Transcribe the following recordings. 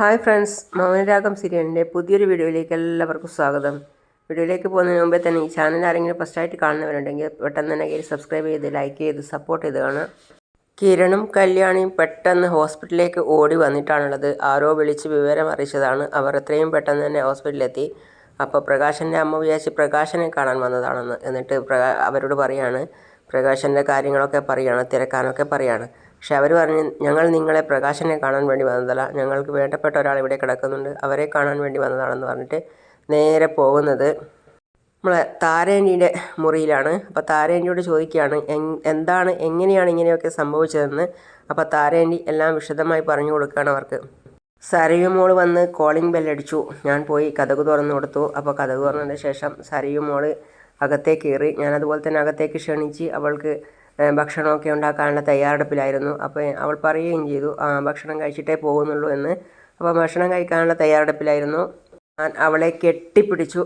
Hi friends Mounaragam സീരിയലിന്റെ പുതിയൊരു വീഡിയോയിലേക്ക് എല്ലാവർക്കും സ്വാഗതം. വീഡിയോയിലേക്ക് പോകുന്നതിന് മുമ്പേ തന്നെ ഈ ചാനൽ ആരെങ്കിലും ഫസ്റ്റ് ആയിട്ട് കാണുന്നവരുണ്ടെങ്കിൽ പെട്ടെന്ന് തന്നെ കയറി സബ്സ്ക്രൈബ് ചെയ്ത് ലൈക്ക് ചെയ്ത് സപ്പോർട്ട് ചെയ്ത് കാണുക. കിരണും കല്യാണിയും പെട്ടെന്ന് ഹോസ്പിറ്റലിലേക്ക് ഓടി വന്നിട്ടാണുള്ളത്. ആരോ വിളിച്ച് വിവരം അറിയിച്ചതാണ്. അവർ എത്രയും പെട്ടെന്ന് തന്നെ ഹോസ്പിറ്റലിലെത്തി. അപ്പോൾ പ്രകാശന്റെ അമ്മ വിചാരിച്ച് പ്രകാശനെ കാണാൻ വന്നതാണെന്ന്. എന്നിട്ട് അവരോട് പറയാണ്. പ്രകാശന്റെ കാര്യങ്ങളൊക്കെ പറയാണ് തിരക്കാനൊക്കെ പറയാണ്. പക്ഷെ അവർ പറഞ്ഞു ഞങ്ങൾ നിങ്ങളെ പ്രകാശനെ കാണാൻ വേണ്ടി വന്നതല്ല. ഞങ്ങൾക്ക് വേണ്ടപ്പെട്ട ഒരാൾ ഇവിടെ കിടക്കുന്നുണ്ട്. അവരെ കാണാൻ വേണ്ടി വന്നതാണെന്ന് പറഞ്ഞിട്ട് നേരെ പോകുന്നത് നമ്മളെ താരേന്റെ മുറിയിലാണ്. അപ്പോൾ താരേന്റിയോട് ചോദിക്കുകയാണ് എന്താണ് എങ്ങനെയാണ് ഇങ്ങനെയൊക്കെ സംഭവിച്ചതെന്ന്? അപ്പോൾ താരേന്റി എല്ലാം വിശദമായി പറഞ്ഞു കൊടുക്കുകയാണ് അവർക്ക്. സരയു മോൾ വന്ന് കോളിംഗ് ബെല്ലടിച്ചു ഞാൻ പോയി കഥക് തുറന്നു കൊടുത്തു. അപ്പോൾ കഥക് തുറന്നതിന് ശേഷം സരയു മോൾ അകത്തേക്ക് കയറി. ഞാൻ അതുപോലെ തന്നെ അകത്തേക്ക് ക്ഷണിച്ച് അവൾക്ക് ഭക്ഷണമൊക്കെ ഉണ്ടാക്കാനുള്ള തയ്യാറെടുപ്പിലായിരുന്നു. അപ്പോൾ അവൾ പറയുകയും ചെയ്തു "ആ, ഭക്ഷണം കഴിച്ചിട്ടേ പോകുന്നുള്ളൂ എന്ന്. അപ്പോൾ ഭക്ഷണം കഴിക്കാനുള്ള തയ്യാറെടുപ്പിലായിരുന്നു. ഞാൻ അവളെ കെട്ടിപ്പിടിച്ചു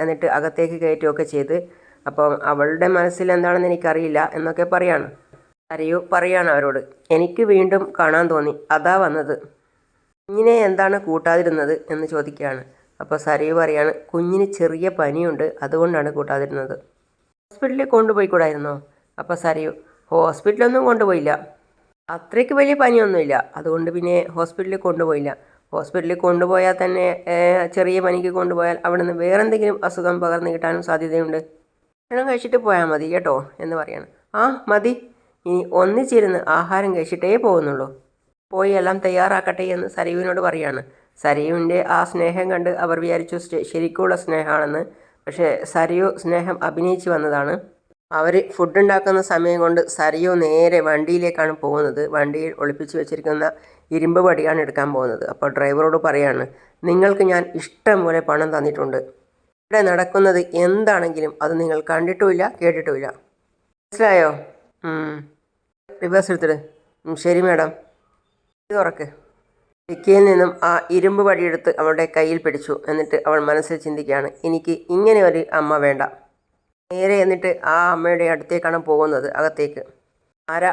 എന്നിട്ട് അകത്തേക്ക് കയറ്റുകയൊക്കെ ചെയ്ത്. അപ്പം അവളുടെ മനസ്സിൽ എന്താണെന്ന് എനിക്കറിയില്ല എന്നൊക്കെ പറയാണ്. അറിയൂ പറയാണ് അവരോട് എനിക്ക് വീണ്ടും കാണാൻ തോന്നി അതാ വന്നത്. കുഞ്ഞിനെ എന്താണ് കൂട്ടാതിരുന്നത്? എന്ന് ചോദിക്കുകയാണ്. അപ്പോൾ സരയു പറയാണ് കുഞ്ഞിന് ചെറിയ പനിയുണ്ട് അതുകൊണ്ടാണ് കൂട്ടാതിരുന്നത്. ഹോസ്പിറ്റലിൽ കൊണ്ടുപോയിക്കൂടായിരുന്നോ? അപ്പോൾ സരയു ഹോസ്പിറ്റലൊന്നും കൊണ്ടുപോയില്ല. അത്രയ്ക്ക് വലിയ പനിയൊന്നുമില്ല. അതുകൊണ്ട് പിന്നെ ഹോസ്പിറ്റലിൽ കൊണ്ടുപോയില്ല. ഹോസ്പിറ്റലിൽ കൊണ്ടുപോയാൽ തന്നെ ചെറിയ പനിക്ക് കൊണ്ടുപോയാൽ അവിടെ നിന്ന് വേറെ എന്തെങ്കിലും അസുഖം പകർന്നു കിട്ടാനും സാധ്യതയുണ്ട്. ഭക്ഷണം കഴിച്ചിട്ട് പോയാൽ മതി കേട്ടോ എന്ന് പറയാണ്. ആ മതി. ഇനി ഒന്നിച്ചിരുന്ന് ആഹാരം കഴിച്ചിട്ടേ പോകുന്നുള്ളൂ. പോയി എല്ലാം തയ്യാറാക്കട്ടെ എന്ന് സരയുവിനോട് പറയാണ്. സരയുവിന്റെ ആ സ്നേഹം കണ്ട് അവർ വിചാരിച്ചു ശരിക്കുള്ള സ്നേഹമാണെന്ന്. പക്ഷേ സരയു സ്നേഹം അഭിനയിച്ച് വന്നതാണ്. അവർ ഫുഡ് ഉണ്ടാക്കുന്ന സമയം കൊണ്ട് സറിയോ നേരെ വണ്ടിയിലേക്കാണ് പോകുന്നത്. വണ്ടിയിൽ ഒളിപ്പിച്ച് വെച്ചിരിക്കുന്ന ഇരുമ്പ് പടിയാണ് എടുക്കാൻ പോകുന്നത്. അപ്പോൾ ഡ്രൈവറോട് പറയാണ് നിങ്ങൾക്ക് ഞാൻ ഇഷ്ടം പോലെ പണം തന്നിട്ടുണ്ട്. ഇവിടെ നടക്കുന്നത് എന്താണെങ്കിലും അത് നിങ്ങൾ കണ്ടിട്ടുമില്ല കേട്ടിട്ടുമില്ല. മനസ്സിലായോ? റിവേഴ്സ് എടുത്തിട്ട് ശരി മാഡം. ഇത് തുറക്ക്. ഡിക്കിയിൽ നിന്നും ആ ഇരുമ്പ് വടിയെടുത്ത് അവളുടെ കയ്യിൽ പിടിച്ചു. എന്നിട്ട് അവൾ മനസ്സിൽ ചിന്തിക്കുകയാണ് എനിക്ക് ഇങ്ങനെ ഒരു അമ്മ വേണ്ട. നേരെ എന്നിട്ട് ആ അമ്മയുടെ അടുത്തേക്കാണ് പോകുന്നത് അകത്തേക്ക്. ആര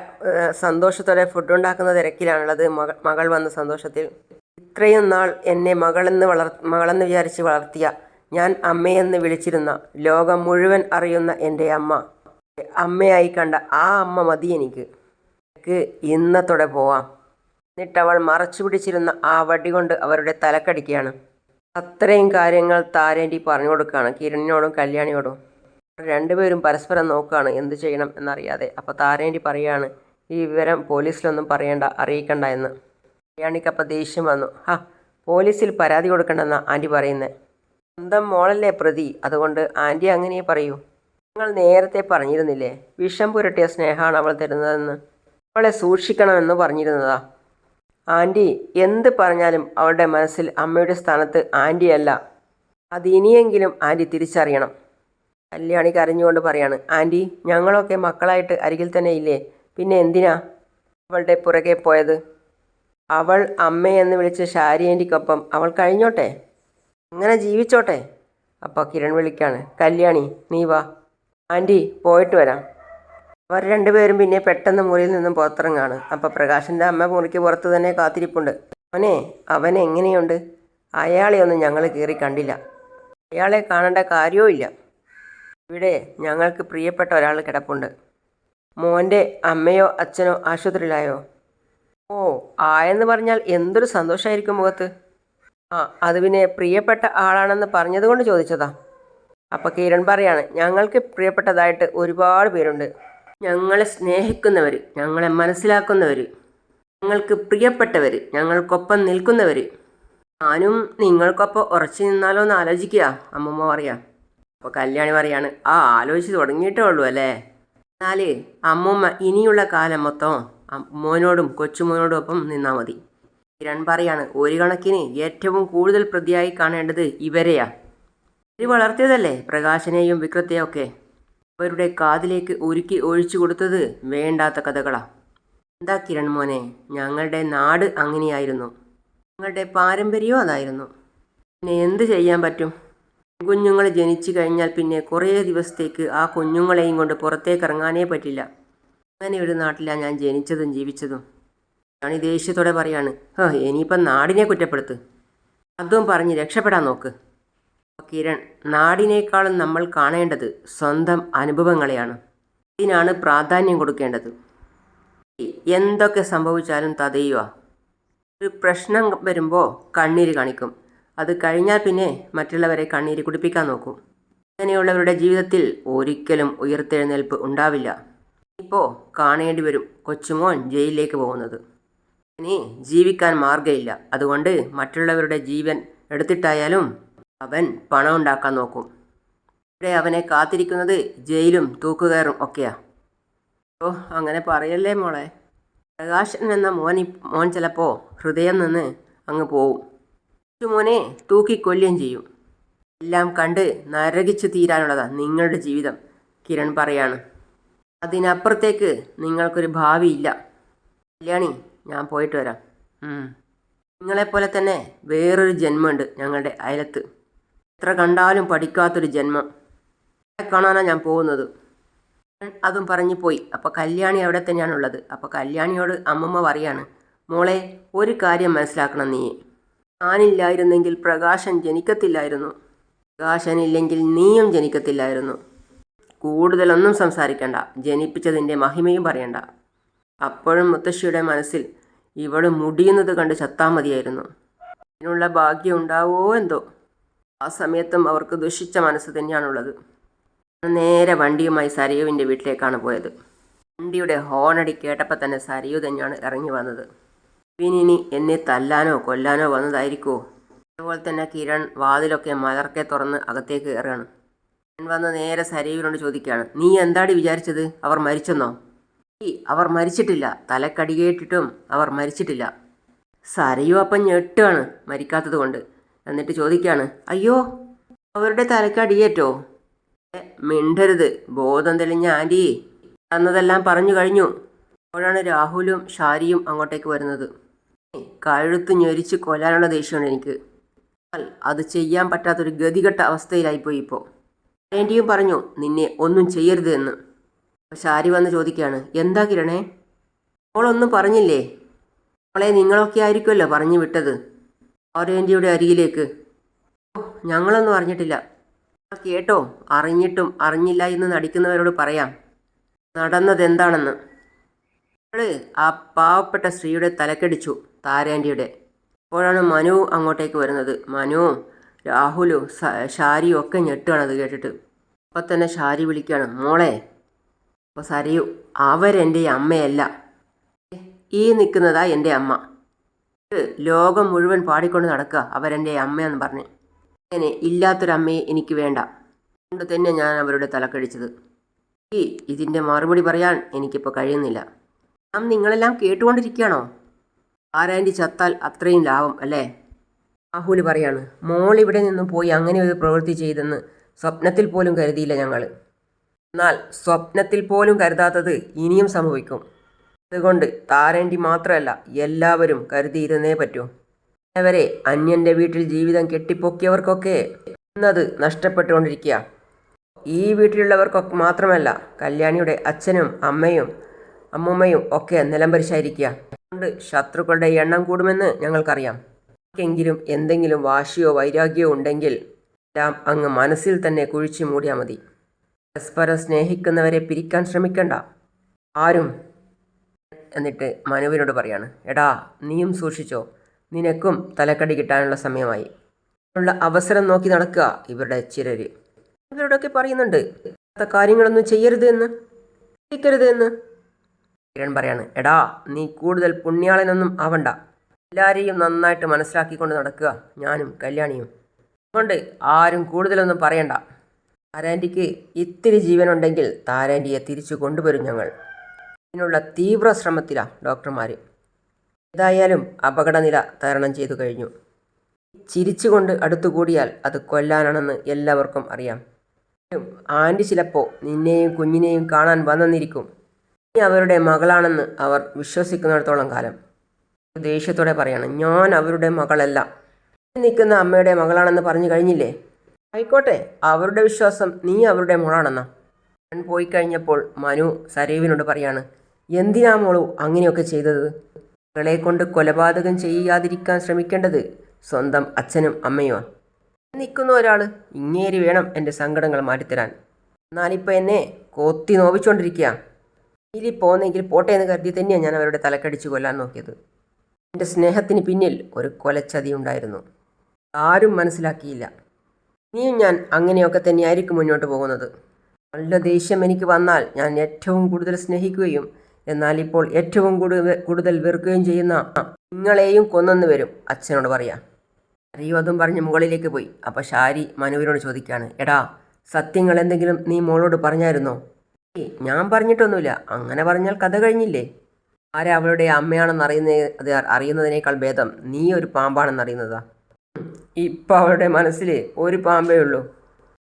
സന്തോഷത്തോടെ ഫുഡ് ഉണ്ടാക്കുന്ന തിരക്കിലാണുള്ളത്. മകൾ മകൾ വന്ന സന്തോഷത്തിൽ ഇത്രയും നാൾ എന്നെ മകളെന്ന് വളർ മകളെന്ന് വിചാരിച്ച് വളർത്തിയ ഞാൻ അമ്മയെന്ന് വിളിച്ചിരുന്ന ലോകം മുഴുവൻ അറിയുന്ന എന്റെ അമ്മ അമ്മയായി കണ്ട ആ അമ്മ മതി എനിക്ക്. എനിക്ക് ഇന്നത്തോടെ പോവാം. എന്നിട്ടവൾ മറച്ചു പിടിച്ചിരുന്ന ആ വടി കൊണ്ട് അവരുടെ തലക്കടിക്കുകയാണ്. അത്രയും കാര്യങ്ങൾ താരേണ്ടി പറഞ്ഞു കൊടുക്കുകയാണ് കിരണിനോടും കല്യാണിയോടും. രണ്ടുപേരും പരസ്പരം നോക്കുകയാണ് എന്ത് ചെയ്യണം എന്നറിയാതെ. അപ്പോൾ താരേണ്ടി പറയുകയാണ് ഈ വിവരം പോലീസിലൊന്നും പറയണ്ട അറിയിക്കണ്ട എന്ന്. കല്യാണിക്കപ്പോൾ ദേഷ്യം വന്നു. ഹാ പോലീസിൽ പരാതി കൊടുക്കണ്ടെന്ന ആന്റി പറയുന്നത് സ്വന്തം മോളല്ലേ പ്രതി അതുകൊണ്ട് ആന്റി അങ്ങനെ പറയൂ. നിങ്ങൾ നേരത്തെ പറഞ്ഞിരുന്നില്ലേ വിഷം പുരട്ടിയ സ്നേഹമാണ് അവൾ തരുന്നതെന്ന്? അവളെ സൂക്ഷിക്കണമെന്ന് പറഞ്ഞിരുന്നതാ? ആന്റി എന്ത് പറഞ്ഞാലും അവളുടെ മനസ്സിൽ അമ്മയുടെ സ്ഥാനത്ത് ആന്റിയല്ല അത് ഇനിയെങ്കിലും ആന്റി തിരിച്ചറിയണം. കല്യാണി കരഞ്ഞുകൊണ്ട് പറയാണ് ആന്റി ഞങ്ങളൊക്കെ മക്കളായിട്ട് അരികിൽ തന്നെ ഇല്ലേ? പിന്നെ എന്തിനാ അവളുടെ പുറകെ പോയത്? അവൾ അമ്മയെന്ന് വിളിച്ച് ഷാരി ആന്റിക്കൊപ്പം അവൾ കഴിഞ്ഞോട്ടെ? അങ്ങനെ ജീവിച്ചോട്ടെ? അപ്പോൾ കിരൺ വിളിക്കാണ് കല്യാണി നീ വാ. ആന്റി പോയിട്ട് വരാം. അവർ രണ്ടുപേരും പിന്നെ പെട്ടെന്ന് മുറിയിൽ നിന്നും പുറത്തിറങ്ങാണ്. അപ്പോൾ പ്രകാശന്റെ അമ്മ മുറിക്ക് പുറത്ത് തന്നെ കാത്തിരിപ്പുണ്ട്. അവനെ അവൻ എങ്ങനെയുണ്ട്? അയാളെ ഒന്നും ഞങ്ങൾ കയറി കണ്ടില്ല. അയാളെ കാണേണ്ട കാര്യവും ഇല്ല. ഇവിടെ ഞങ്ങൾക്ക് പ്രിയപ്പെട്ട ഒരാൾ കിടപ്പുണ്ട്. മോന്റെ അമ്മയോ അച്ഛനോ ആശുപത്രിയിലായോ? ഓ ആയെന്ന് പറഞ്ഞാൽ എന്തൊരു സന്തോഷമായിരിക്കും മുഖത്ത്. ആ അത് പിന്നെ പ്രിയപ്പെട്ട ആളാണെന്ന് പറഞ്ഞതുകൊണ്ട് ചോദിച്ചതാ. അപ്പോൾ കിരൺ പറയാണ് ഞങ്ങൾക്ക് പ്രിയപ്പെട്ടതായിട്ട് ഒരുപാട് പേരുണ്ട്. ഞങ്ങളെ സ്നേഹിക്കുന്നവർ ഞങ്ങളെ മനസ്സിലാക്കുന്നവർ ഞങ്ങൾക്ക് പ്രിയപ്പെട്ടവർ ഞങ്ങൾക്കൊപ്പം നിൽക്കുന്നവർ ഞാനും നിങ്ങൾക്കൊപ്പം ഉറച്ചു നിന്നാലോ എന്ന് ആലോചിക്കുക അമ്മമ്മ പറയാം. അപ്പോൾ കല്യാണി പറയാണ് ആ ആലോചിച്ച് തുടങ്ങിയിട്ടേ ഉള്ളൂ അല്ലേ? എന്നാൽ അമ്മൂമ്മ ഇനിയുള്ള കാലം മൊത്തം മോനോടും കൊച്ചുമോനോടും ഒപ്പം നിന്നാൽ മതി. കിരൺ പറയാണ് ഒരു കണക്കിന് ഏറ്റവും കൂടുതൽ പ്രതിയായി കാണേണ്ടത് ഇവരെയാ. ഇവർ വളർത്തിയതല്ലേ പ്രകാശനെയും വിക്രത്തെയും ഒക്കെ? അവരുടെ കാതിലേക്ക് ഒരുക്കി ഒഴിച്ചു കൊടുത്തത് വേണ്ടാത്ത കഥകളാ. എന്താ കിരൺ മോനെ ഞങ്ങളുടെ നാട് അങ്ങനെയായിരുന്നു. ഞങ്ങളുടെ പാരമ്പര്യവും അതായിരുന്നു. പിന്നെ എന്ത് ചെയ്യാൻ പറ്റും? കുഞ്ഞുങ്ങൾ ജനിച്ചു കഴിഞ്ഞാൽ പിന്നെ കുറേ ദിവസത്തേക്ക് ആ കുഞ്ഞുങ്ങളെയും കൊണ്ട് പുറത്തേക്ക് ഇറങ്ങാനേ പറ്റില്ല. അങ്ങനെ ഒരു നാട്ടിലാണ് ഞാൻ ജനിച്ചതും ജീവിച്ചതും. റാണി ദേഷ്യത്തോടെ പറയാണ് ആ ഇനിയിപ്പം നാടിനെ കുറ്റപ്പെടുത്ത്. അതും പറഞ്ഞ് രക്ഷപ്പെടാൻ നോക്ക്. കിരൺ നാടിനേക്കാളും നമ്മൾ കാണേണ്ടത് സ്വന്തം അനുഭവങ്ങളെയാണ്. ഇതിനാണ് പ്രാധാന്യം കൊടുക്കേണ്ടത്. എന്തൊക്കെ സംഭവിച്ചാലും തതയുക ഒരു പ്രശ്നം വരുമ്പോൾ കണ്ണീര് കാണിക്കും. അത് കഴിഞ്ഞാൽ പിന്നെ മറ്റുള്ളവരെ കണ്ണീര് കുടിപ്പിക്കാൻ നോക്കും. അങ്ങനെയുള്ളവരുടെ ജീവിതത്തിൽ ഒരിക്കലും ഉയർത്തെഴുന്നേൽപ്പ് ഉണ്ടാവില്ല. ഇപ്പോൾ കാണേണ്ടി വരും കൊച്ചുമോൻ ജയിലിലേക്ക് പോകുന്നത്. ഇനി ജീവിക്കാൻ മാർഗമില്ല അതുകൊണ്ട് മറ്റുള്ളവരുടെ ജീവൻ എടുത്തിട്ടായാലും അവൻ പണം ഉണ്ടാക്കാൻ നോക്കും. ഇവിടെ അവനെ കാത്തിരിക്കുന്നത് ജയിലും തൂക്കുകയറും ഒക്കെയാ. ഓ അങ്ങനെ പറയല്ലേ മോളെ? പ്രകാശൻ എന്ന മോൻ മോൻ ചിലപ്പോൾ ഹൃദയം നിന്ന് അങ്ങ് പോവും. മോനെ തൂക്കിക്കൊല്ലുകയും ചെയ്യും. എല്ലാം കണ്ട് നരകിച്ചു തീരാനുള്ളതാ നിങ്ങളുടെ ജീവിതം കിരൺ പറയാണ്. അതിനപ്പുറത്തേക്ക് നിങ്ങൾക്കൊരു ഭാവിയില്ല. കല്യാണി ഞാൻ പോയിട്ട് വരാം. നിങ്ങളെപ്പോലെ തന്നെ വേറൊരു ജന്മമുണ്ട് ഞങ്ങളുടെ അയലത്ത്. എത്ര കണ്ടാലും പഠിക്കാത്തൊരു ജന്മം. കാണാനാണ് ഞാൻ പോകുന്നത്. അതും പറഞ്ഞു പോയി. അപ്പോൾ കല്യാണി അവിടെ തന്നെയാണുള്ളത്. അപ്പോൾ കല്യാണിയോട് അമ്മമ്മ പറയാണ് മോളെ ഒരു കാര്യം മനസ്സിലാക്കണം നീ. ഞാനില്ലായിരുന്നെങ്കിൽ പ്രകാശൻ ജനിക്കത്തില്ലായിരുന്നു. പ്രകാശനില്ലെങ്കിൽ നീയും ജനിക്കത്തില്ലായിരുന്നു. കൂടുതലൊന്നും സംസാരിക്കണ്ട. ജനിപ്പിച്ചതിന്റെ മഹിമയും പറയണ്ട. അപ്പോഴും മുത്തശ്ശിയുടെ മനസ്സിൽ ഇവൾ മുടിയുന്നത് കണ്ട് ചത്താ മതിയായിരുന്നു. അതിനുള്ള ഭാഗ്യം ഉണ്ടാവോ എന്തോ? ആ സമയത്തും അവർക്ക് ദുഷിച്ച മനസ്സ് തന്നെയാണുള്ളത്. നേരെ വണ്ടിയുമായി സരയുവിന്റെ വീട്ടിലേക്കാണ് പോയത്. വണ്ടിയുടെ ഹോണടി കേട്ടപ്പോൾ തന്നെ സരയു തന്നെയാണ് ഇറങ്ങി വന്നത്. പിന്നിനി എന്നെ തല്ലാനോ കൊല്ലാനോ വന്നതായിരിക്കുമോ അതുപോലെ തന്നെ കിരൺ വാതിലൊക്കെ മലർക്കെ തുറന്ന് അകത്തേക്ക് കയറുകയാണ് കിരൺ വന്ന് നേരെ സരീവിനോട് ചോദിക്കുകയാണ് നീ എന്താടി വിചാരിച്ചത്? അവർ മരിച്ചെന്നോ? ഈ അവർ മരിച്ചിട്ടില്ല. തലക്കടികേറ്റിട്ടും അവർ മരിച്ചിട്ടില്ല. സരയു അപ്പം ഞെട്ടുകയാണ് മരിക്കാത്തത് കൊണ്ട് എന്നിട്ട് ചോദിക്കുകയാണ് അയ്യോ അവരുടെ തലക്കടിയേറ്റോ? "ഏ, മിണ്ടരുത്. ബോധം തെളിഞ്ഞ ആന്റി അന്നതെല്ലാം പറഞ്ഞു കഴിഞ്ഞു. അപ്പോഴാണ് രാഹുലും ഷാരിയും അങ്ങോട്ടേക്ക് വരുന്നത്. "ഏ, കഴുത്ത് ഞെരിച്ച് കൊല്ലാനുള്ള ദേഷ്യമാണ് എനിക്ക്. അത് ചെയ്യാൻ പറ്റാത്തൊരു ഗതികെട്ട അവസ്ഥയിലായിപ്പോയി ഇപ്പോൾ ആന്റിയും പറഞ്ഞു നിന്നെ ഒന്നും ചെയ്യരുത് എന്ന്. ഷാരി വന്ന് ചോദിക്കുകയാണ് എന്താ കിരണേ? അവളൊന്നും പറഞ്ഞില്ലേ? അവളെ നിങ്ങളൊക്കെ ആയിരിക്കുമല്ലോ പറഞ്ഞു വിട്ടത്. ആന്റിയുടെ അരികിലേക്ക്. ഓ ഞങ്ങളൊന്നും അറിഞ്ഞിട്ടില്ല. കേട്ടോ അറിഞ്ഞിട്ടും അറിഞ്ഞില്ല എന്ന് നടിക്കുന്നവരോട് പറയാം. നടന്നത് അവൾ ആ പാവപ്പെട്ട സ്ത്രീയുടെ തലക്കടിച്ചു താരാന്റിയുടെ അപ്പോഴാണ് മനു അങ്ങോട്ടേക്ക് വരുന്നത്. മനു രാഹുലും ഷാരിയും ഒക്കെ ഞെട്ടുകയാണ് അത് കേട്ടിട്ട്. അപ്പം തന്നെ ഷാരി വിളിക്കുകയാണ് മോളെ അപ്പോൾ സരയു അവരെന്റെ അമ്മയല്ല. ഈ നിൽക്കുന്നതാ എന്റെ അമ്മ. ലോകം മുഴുവൻ പാടിക്കൊണ്ട് നടക്കുക അവരെന്റെ അമ്മയെന്ന് പറഞ്ഞ്. അങ്ങനെ ഇല്ലാത്തൊരമ്മയെ എനിക്ക് വേണ്ട. അതുകൊണ്ട് തന്നെ ഞാൻ അവരുടെ തലക്കടിച്ചത്. ഈ ഇതിന്റെ മറുപടി പറയാൻ എനിക്കിപ്പോൾ കഴിയുന്നില്ല. നാം നിങ്ങളെല്ലാം കേട്ടുകൊണ്ടിരിക്കുകയാണോ? ആരാന്റി ചത്താൽ അത്രയും ലാഭം അല്ലേ? രാഹുൽ പറയാണ് മോൾ ഇവിടെ നിന്നും പോയി അങ്ങനെ ഒരു പ്രവൃത്തി ചെയ്തെന്ന് സ്വപ്നത്തിൽ പോലും കരുതിയില്ല ഞങ്ങൾ എന്നാൽ സ്വപ്നത്തിൽ പോലും കരുതാത്തത് ഇനിയും സംഭവിക്കും. അതുകൊണ്ട് താരേണ്ടി മാത്രമല്ല എല്ലാവരും കരുതിയിരുന്നേ പറ്റൂ. അവരെ അന്യന്റെ വീട്ടിൽ ജീവിതം കെട്ടിപ്പൊക്കിയവർക്കൊക്കെ എന്നത് നഷ്ടപ്പെട്ടുകൊണ്ടിരിക്കുക. ഈ വീട്ടിലുള്ളവർക്കൊക്കെ മാത്രമല്ല കല്യാണിയുടെ അച്ഛനും അമ്മയും അമ്മുമ്മയും ഒക്കെ നിലംപരിശായിരിക്കുക. അതുകൊണ്ട് ശത്രുക്കളുടെ എണ്ണം കൂടുമെന്ന് ഞങ്ങൾക്കറിയാം. എങ്കിലും എന്തെങ്കിലും വാശിയോ വൈരാഗ്യമോ ഉണ്ടെങ്കിൽ എല്ലാം അങ്ങ് മനസ്സിൽ തന്നെ കുഴിച്ചു മൂടിയാൽ മതി. പരസ്പരം സ്നേഹിക്കുന്നവരെ പിരിക്കാൻ ശ്രമിക്കണ്ട. ആരും എന്നിട്ട് മനുവിനോട് പറയാണ് എടാ നീയും സൂക്ഷിച്ചോ. നിനക്കും തലക്കടി കിട്ടാനുള്ള സമയമായി. ഉള്ള അവസരം നോക്കി നടക്കുക ഇവരുടെ ചിരര്. ഇവരോടൊക്കെ പറയുന്നുണ്ട് കാര്യങ്ങളൊന്നും ചെയ്യരുത് എന്ന്. ചെയ്യിക്കരുത് എന്ന്. കിരൺ പറയാണ് എടാ നീ കൂടുതൽ പുണ്യാളനൊന്നും ആവണ്ട. എല്ലാവരെയും നന്നായിട്ട് മനസ്സിലാക്കിക്കൊണ്ട് നടക്കുക ഞാനും കല്യാണിയും. അതുകൊണ്ട് ആരും കൂടുതലൊന്നും പറയണ്ട. താരാന്റിക്ക് ഇത്തിരി ജീവനുണ്ടെങ്കിൽ താരാന്റിയെ തിരിച്ചു കൊണ്ടുവരും ഞങ്ങൾ. ഇതിനുള്ള തീവ്ര ശ്രമത്തിലാണ് ഡോക്ടർമാർ ഏതായാലും അപകടനില തരണം ചെയ്തു കഴിഞ്ഞു. ചിരിച്ചുകൊണ്ട് അടുത്തുകൂടിയാൽ അത് കൊല്ലാനാണെന്ന് എല്ലാവർക്കും അറിയാം. ആന്റി ചിലപ്പോൾ നിന്നെയും കുഞ്ഞിനെയും കാണാൻ വന്നെന്നിരിക്കും അവരുടെ മകളാണെന്ന് അവർ വിശ്വസിക്കുന്നിടത്തോളം കാലം. ദേഷ്യത്തോടെ പറയാണ് ഞാൻ അവരുടെ മകളല്ല. നിൽക്കുന്ന അമ്മയുടെ മകളാണെന്ന് പറഞ്ഞു കഴിഞ്ഞില്ലേ? ആയിക്കോട്ടെ അവരുടെ വിശ്വാസം നീ അവരുടെ മോളാണെന്നാ. ഞാൻ പോയി കഴിഞ്ഞപ്പോൾ മനു സരീവിനോട് പറയാണ് എന്തിനാ മോളു അങ്ങനെയൊക്കെ ചെയ്തത്? മകളെ കൊണ്ട് കൊലപാതകം ചെയ്യാതിരിക്കാൻ ശ്രമിക്കേണ്ടത് സ്വന്തം അച്ഛനും അമ്മയുമാണ് നിൽക്കുന്ന ഒരാൾ ഇങ്ങേരി വേണം എന്റെ സങ്കടങ്ങൾ മാറ്റിത്തരാൻ. എന്നാലിപ്പോൾ എന്നെ കൊത്തി നോവിച്ചുകൊണ്ടിരിക്കുക ഇതിൽ പോന്നെങ്കിൽ പോട്ടെ എന്ന് കരുതി തന്നെയാണ് ഞാൻ അവരുടെ തലക്കടിച്ചു കൊല്ലാൻ നോക്കിയത്. എന്റെ സ്നേഹത്തിന് പിന്നിൽ ഒരു കൊലച്ചതി ഉണ്ടായിരുന്നു. ആരും മനസ്സിലാക്കിയില്ല. ഇനിയും ഞാൻ അങ്ങനെയൊക്കെ തന്നെയായിരിക്കും മുന്നോട്ട് പോകുന്നത്. നല്ല ദേഷ്യം എനിക്ക് വന്നാൽ ഞാൻ ഏറ്റവും കൂടുതൽ സ്നേഹിക്കുകയും എന്നാൽ ഇപ്പോൾ ഏറ്റവും കൂടുതൽ വെറുക്കുകയും ചെയ്യുന്ന നിങ്ങളെയും കൊന്നെന്ന് വരും അച്ഛനോട് പറയാം. അറിയോ അതും പറഞ്ഞ് മുകളിലേക്ക് പോയി. അപ്പോൾ ഷാരി മനുവിനോട് ചോദിക്കുകയാണ് എടാ സത്യങ്ങൾ എന്തെങ്കിലും നീ മോളോട് പറഞ്ഞായിരുന്നോ? ഞാൻ പറഞ്ഞിട്ടൊന്നുമില്ല. അങ്ങനെ പറഞ്ഞാൽ കഥ കഴിഞ്ഞില്ലേ? ആരാ അവളുടെ അമ്മയാണെന്ന് അറിയുന്ന അത് അറിയുന്നതിനേക്കാൾ ഭേദം നീ ഒരു പാമ്പാണെന്ന് അറിയുന്നതാ. ഇപ്പം അവളുടെ മനസ്സിൽ ഒരു പാമ്പേ ഉള്ളൂ.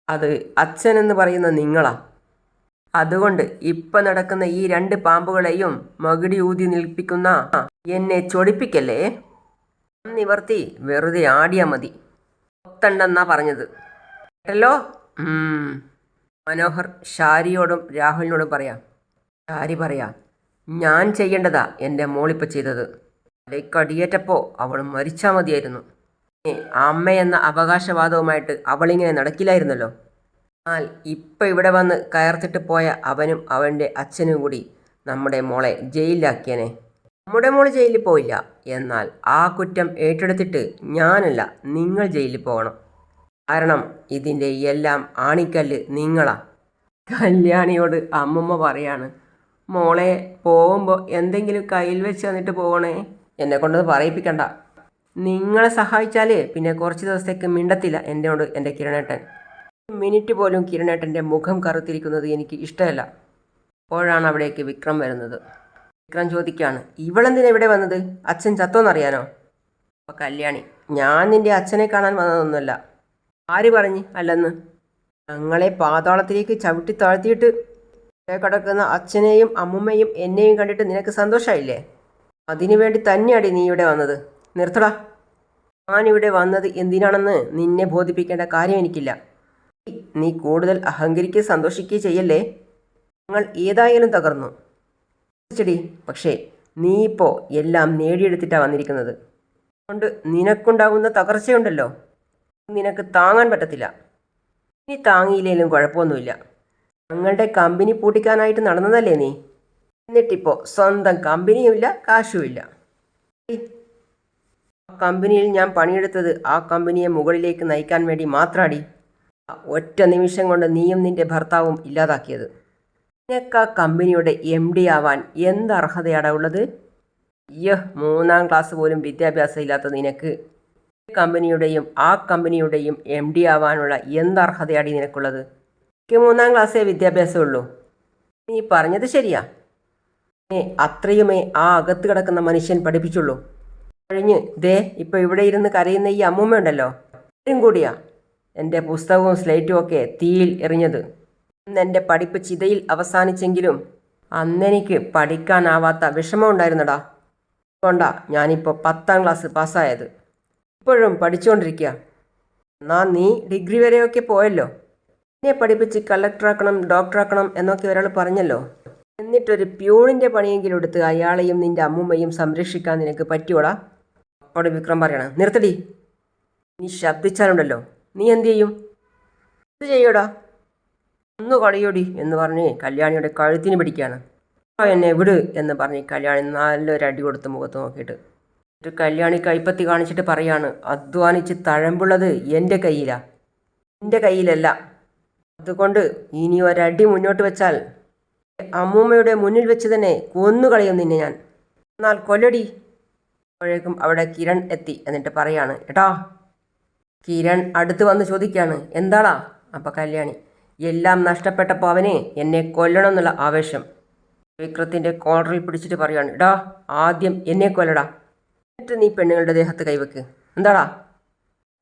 അത് അച്ഛൻ എന്ന് പറയുന്ന നിങ്ങളാ. അതുകൊണ്ട് ഇപ്പം നടക്കുന്ന ഈ രണ്ട് പാമ്പുകളെയും മകിടി ഊതി നിൽപ്പിക്കുന്ന എന്നെ ചൊടിപ്പിക്കല്ലേ? നിവർത്തി വെറുതെ ആടിയാ മതി. ഒത്തണ്ടെന്നാ പറഞ്ഞത്. കേട്ടല്ലോ. മനോഹർ ഷാരിയോടും രാഹുലിനോടും പറയാം ഷാരി പറയാം ഞാൻ ചെയ്യേണ്ടതാ എന്റെ മോളിപ്പോൾ ചെയ്തത്. കടിയേറ്റപ്പോൾ അവൾ മരിച്ചാൽ മതിയായിരുന്നു. അമ്മയെന്ന അവകാശവാദവുമായിട്ട് അവളിങ്ങനെ നടക്കില്ലായിരുന്നല്ലോ. എന്നാൽ ഇപ്പം ഇവിടെ വന്ന് കയർത്തിട്ട് പോയ അവനും അവന്റെ അച്ഛനും കൂടി നമ്മുടെ മോളെ ജയിലിലാക്കിയനെ. നമ്മുടെ മോൾ ജയിലിൽ പോയില്ല. എന്നാൽ ആ കുറ്റം ഏറ്റെടുത്തിട്ട് ഞാനല്ല നിങ്ങൾ ജയിലിൽ പോകണം. കാരണം ഇതിന്റെ എല്ലാം ആണിക്കല്ല് നിങ്ങളാ. കല്യാണിയോട് അമ്മമ്മ പറയാണ് മോളെ പോകുമ്പോൾ എന്തെങ്കിലും കയ്യിൽ വെച്ച് തന്നിട്ട് പോകണേ? എന്നെ കൊണ്ടത് പറയിപ്പിക്കണ്ട. നിങ്ങളെ സഹായിച്ചാൽ പിന്നെ കുറച്ച് ദിവസത്തേക്ക് മിണ്ടത്തില്ല എന്നോട് എന്റെ കിരണേട്ടൻ. മിനിറ്റ് പോലും കിരണേട്ടന്റെ മുഖം കറുത്തിരിക്കുന്നത് എനിക്ക് ഇഷ്ടമല്ല. അപ്പോഴാണ് അവിടേക്ക് വിക്രം വരുന്നത്. വിക്രം ചോദിക്കുകയാണ് ഇവളെന്തിനാ ഇവിടെ വന്നത്? അച്ഛൻ ചത്തോന്നറിയാനോ? അപ്പോൾ കല്യാണി ഞാൻ നിന്റെ അച്ഛനെ കാണാൻ വന്നതൊന്നുമല്ല. ആര് പറഞ്ഞ്? അല്ലെന്ന്. ഞങ്ങളെ പാതാളത്തിലേക്ക് ചവിട്ടി താഴ്ത്തിയിട്ട് കിടക്കുന്ന അച്ഛനെയും അമ്മുമ്മയും എന്നെയും കണ്ടിട്ട് നിനക്ക് സന്തോഷമായില്ലേ അതിനു വേണ്ടി തന്നെയാടി നീ ഇവിടെ വന്നത്. നിർത്തടാ. ഞാനിവിടെ വന്നത് എന്തിനാണെന്ന് നിന്നെ ബോധിപ്പിക്കേണ്ട കാര്യം എനിക്കില്ല. നീ കൂടുതൽ അഹങ്കരിക്കുകയും സന്തോഷിക്കുകയും ചെയ്യല്ലേ? ഞങ്ങൾ ഏതായാലും തകർന്നു. ചെടി പക്ഷേ നീ ഇപ്പോൾ എല്ലാം നേടിയെടുത്തിട്ടാണ് വന്നിരിക്കുന്നത്. അതുകൊണ്ട് നിനക്കുണ്ടാകുന്ന തകർച്ചയുണ്ടല്ലോ. നിനക്ക് താങ്ങാൻ പറ്റത്തില്ല. ഇനി താങ്ങിയില്ലേലും കുഴപ്പമൊന്നുമില്ല. ഞങ്ങളുടെ കമ്പനി പൂട്ടിക്കാനായിട്ട് നടന്നതല്ലേ നീ? എന്നിട്ടിപ്പോൾ സ്വന്തം കമ്പനിയുമില്ല കാശുമില്ല. ആ കമ്പനിയിൽ ഞാൻ പണിയെടുത്തത് ആ കമ്പനിയെ മുകളിലേക്ക് നയിക്കാൻ വേണ്ടി മാത്രാടി. ഒറ്റ നിമിഷം കൊണ്ട് നീയും നിന്റെ ഭർത്താവും ഇല്ലാതാക്കിയത്. നിനക്ക് ആ കമ്പനിയുടെ എം ഡി ആവാൻ എന്ത് ഉള്ളത്? യഹ് മൂന്നാം ക്ലാസ് പോലും വിദ്യാഭ്യാസം ഇല്ലാത്ത നിനക്ക്. കമ്പനിയുടെയും ആ കമ്പനിയുടെയും എം ഡി ആവാനുള്ള എന്തർഹതയാണ് നിനക്കുള്ളത്? എനിക്ക് മൂന്നാം ക്ലാസ്സേ വിദ്യാഭ്യാസമുള്ളൂ. നീ പറഞ്ഞത് ശരിയാ. അത്രയുമേ ആ അകത്ത് കിടക്കുന്ന മനുഷ്യൻ പഠിപ്പിച്ചുള്ളൂ. കഴിഞ്ഞ് ദേ ഇപ്പോൾ ഇവിടെ ഇരുന്ന് കരയുന്ന ഈ അമ്മൂമ്മ ഉണ്ടല്ലോ. ഇവരും കൂടിയാ. എന്റെ പുസ്തകവും സ്ലേറ്റും ഒക്കെ തീയിൽ എറിഞ്ഞത്. ഇന്ന് എന്റെ പഠിപ്പ് ചിതയിൽ അവസാനിച്ചെങ്കിലും അന്നെനിക്ക് പഠിക്കാനാവാത്ത വിഷമം ഉണ്ടായിരുന്നടാ. കൊണ്ടാ ഞാനിപ്പോൾ പത്താം ക്ലാസ് പാസ്സായത്. ഇപ്പോഴും പഠിച്ചുകൊണ്ടിരിക്കുക എന്നാ നീ ഡിഗ്രി വരെയൊക്കെ പോയല്ലോ. എന്നെ പഠിപ്പിച്ച് കളക്ടറാക്കണം ഡോക്ടറാക്കണം എന്നൊക്കെ ഒരാൾ പറഞ്ഞല്ലോ. എന്നിട്ടൊരു പ്യൂണിന്റെ പണിയെങ്കിലും എടുത്ത് അയാളെയും നിന്റെ അമ്മൂമ്മയും സംരക്ഷിക്കാൻ നിനക്ക് പറ്റുവോടാ? അവിടെ വിക്രം പറയണം. നിർത്തടി. നീ ശബ്ദിച്ചാലുണ്ടല്ലോ. നീ എന്തു ചെയ്യും? ഇത് ചെയ്യോടാ. ഒന്ന് കളിയോടി എന്ന് പറഞ്ഞ് കല്യാണിയുടെ കഴുത്തിന് പിടിക്കുകയാണ് എന്നെ വിട് എന്ന് പറഞ്ഞ് കല്യാണി നല്ലൊരു അടി കൊടുത്ത് മുഖത്ത് നോക്കിയിട്ട് എന്നിട്ട് കല്യാണി കൈപ്പത്തി കാണിച്ചിട്ട് പറയാണ് അധ്വാനിച്ച് തഴമ്പുള്ളത് എന്റെ കയ്യിലാ. എന്റെ കയ്യിലല്ല. അതുകൊണ്ട് ഇനി ഒരടി മുന്നോട്ട് വെച്ചാൽ അമ്മൂമ്മയുടെ മുന്നിൽ വെച്ച് തന്നെ കൊന്നുകളയും നിന്നെ ഞാൻ. എന്നാൽ കൊല്ലടി. അപ്പോഴേക്കും അവിടെ കിരൺ എത്തി എന്നിട്ട് പറയാണ് എടാ കിരൺ അടുത്ത് വന്ന് ചോദിക്കുകയാണ് എന്താടാ? അപ്പം കല്യാണി എല്ലാം നഷ്ടപ്പെട്ടപ്പോൾ അവനെ എന്നെ കൊല്ലണം എന്നുള്ള ആവേശം. വിക്രത്തിന്റെ കോളറിൽ പിടിച്ചിട്ട് പറയാണ് എടാ ആദ്യം എന്നെ കൊല്ലടാ. എന്നിട്ട് നീ പെണ്ണുങ്ങളുടെ ദേഹത്ത് കൈവെക്ക്. എന്താടാ?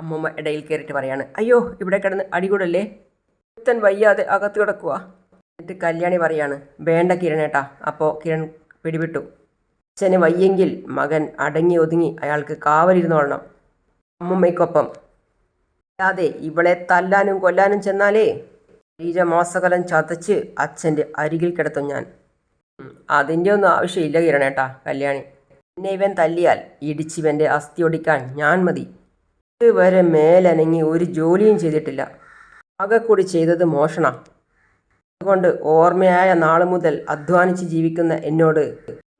അമ്മമ്മ ഇടയിൽ കയറിയിട്ട് പറയാണ്. അയ്യോ ഇവിടെ കിടന്ന് അടികൂടല്ലേ? ഒരുത്തൻ വയ്യാതെ അകത്ത് കിടക്കുക എന്നിട്ട് കല്യാണി പറയാണ്. വേണ്ട കിരണേട്ടാ അപ്പോൾ കിരൺ പിടിവിട്ടു അച്ഛന് വയ്യെങ്കിൽ മകൻ അടങ്ങി ഒതുങ്ങി അയാൾക്ക് കാവലിരുന്നോളണം അമ്മുമ്മയ്ക്കൊപ്പം. അല്ലാതെ ഇവളെ തല്ലാനും കൊല്ലാനും ചെന്നാലേ ശരീരമാസകലം ചതച്ച് അച്ഛന്റെ അരികിൽ കിടത്തും ഞാൻ. അതിന്റെ ഒന്നും ആവശ്യമില്ല കിരണേട്ടാ കല്യാണി. എന്നെ ഇവൻ തല്ലിയാൽ ഇടിച്ചിവന്റെ അസ്ഥി ഒടിക്കാൻ ഞാൻ മതി. ഇതുവരെ മേലനങ്ങി ഒരു ജോലിയും ചെയ്തിട്ടില്ല. ആകെ കൂടി ചെയ്തത് മോഷണ. അതുകൊണ്ട് ഓർമ്മയായ നാൾ മുതൽ അധ്വാനിച്ച് ജീവിക്കുന്ന എന്നോട്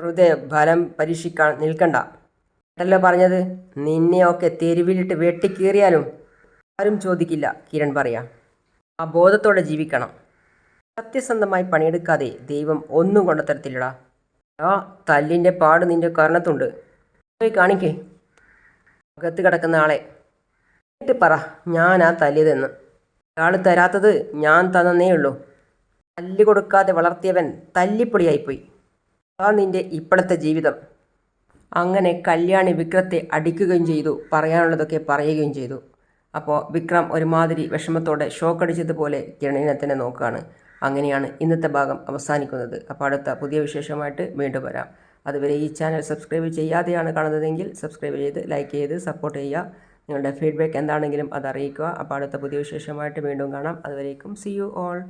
ഹൃദയ ഫലം പരീക്ഷിക്കാൻ നിൽക്കണ്ട. കേട്ടല്ലോ പറഞ്ഞത്? നിന്നെയൊക്കെ തെരുവിലിട്ട് വെട്ടിക്കീറിയാലും ആരും ചോദിക്കില്ല കിരൺ പറയാം. ആ ബോധത്തോടെ ജീവിക്കണം. സത്യസന്ധമായി പണിയെടുക്കാതെ ദൈവം ഒന്നും കൊണ്ടുത്തരത്തില്ലടാ ആ തല്ലിന്റെ പാട് നിന്റെ കർണത്തുണ്ട് പോയി കാണിക്കേ. അകത്ത് കിടക്കുന്ന ആളെ. കേട്ട് പറ ഞാനാ തല്ലിയതെന്ന്. ഒരാൾ തരാത്തത് ഞാൻ തന്നേ ഉള്ളൂ. തല്ലി കൊടുക്കാതെ വളർത്തിയവൻ തല്ലിപ്പൊളിയായിപ്പോയി. ആ നിന്റെ ഇപ്പോഴത്തെ ജീവിതം. അങ്ങനെ കല്യാണി വിക്രത്തെ അടിക്കുകയും ചെയ്തു പറയാനുള്ളതൊക്കെ പറയുകയും ചെയ്തു. അപ്പോൾ വിക്രം ഒരുമാതിരി വിഷമത്തോടെ ഷോക്കടിച്ചതുപോലെ കിരണിനെ തന്നെ നോക്കുകയാണ്. അങ്ങനെയാണ് ഇന്നത്തെ ഭാഗം അവസാനിക്കുന്നത്. അപ്പോൾ അടുത്ത പുതിയ വിശേഷമായിട്ട് വീണ്ടും വരാം. അതുവരെ ഈ ചാനൽ സബ്സ്ക്രൈബ് ചെയ്യാതെയാണ് കാണുന്നതെങ്കിൽ സബ്സ്ക്രൈബ് ചെയ്ത് ലൈക്ക് ചെയ്ത് സപ്പോർട്ട് ചെയ്യുക. നിങ്ങളുടെ ഫീഡ്ബാക്ക് എന്താണെങ്കിലും അത് അറിയിക്കുക. അപ്പോൾ അടുത്ത പുതിയ വിശേഷമായിട്ട് വീണ്ടും കാണാം. അതുവരേക്കും സി യു ഓൾ.